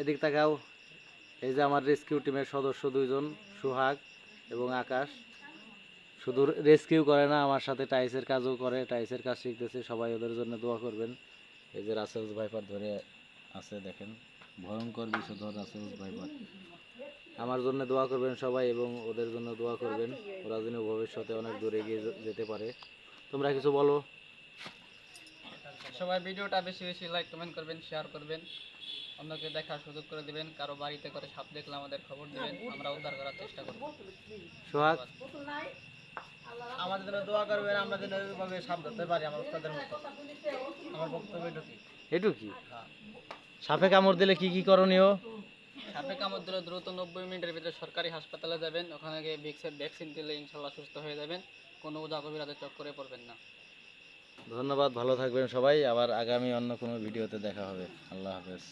এদিক তাকাও। এই যে আমার রেস্কিউ টিমের সদস্য দুইজন, সুহাগ এবং আকাশ। শুধু রেস্কিউ করে না, আমার সাথে টাইসের কাজও করে, টাইসের কাজ শিখতেছে, সবাই ওদের জন্য দোয়া করবেন। এই যে রাসেলস ভাইপার ধরে আছে, দেখেন। ভয়ঙ্কর বিষধর রাসেলস ভাইপার। আমার জন্য দোয়া করবেন সবাই এবং ওদের জন্য দোয়া করবেন। ওরা যেন ভবিষ্যতে অনেক দূরে এগিয়ে যেতে পারে। তোমরা কিছু বলো? সবাই ভিডিওটা বেশি বেশি লাইক কমেন্ট করবেন শেয়ার করবেন। অন্যকে দেখার সুযোগ করে দিবেন কারও বাড়িতে করে সাপ দেখলে আমাদের খবর দিবেন আমরা উদ্ধার করার চেষ্টা করব। সোহাগ? আমাদের জন্য দোয়া করবেন আমরা যেন ওইভাবে সাপ ধরতে পারি আমার উস্তাদের মতো। আমার বক্তব্য এটুকুই এটু কি? সাপে কামড় দিলে কি কি করণীয়? সাপে কামড় দিলে দ্রুত নব্বই মিনিটের ভিতরে সরকারি হাসপাতালে যাবেন ওখানে গিয়ে ভ্যাকসিন ভ্যাকসিন দিলে ইনশাল্লাহ সুস্থ হয়ে যাবেন কোনো উদা কবিরাজের চক্করে পড়বেন না। ধন্যবাদ ভালো থাকবেন সবাই। আবার আগামী অন্য কোনো ভিডিওতে দেখা হবে। আল্লাহ হাফেজ।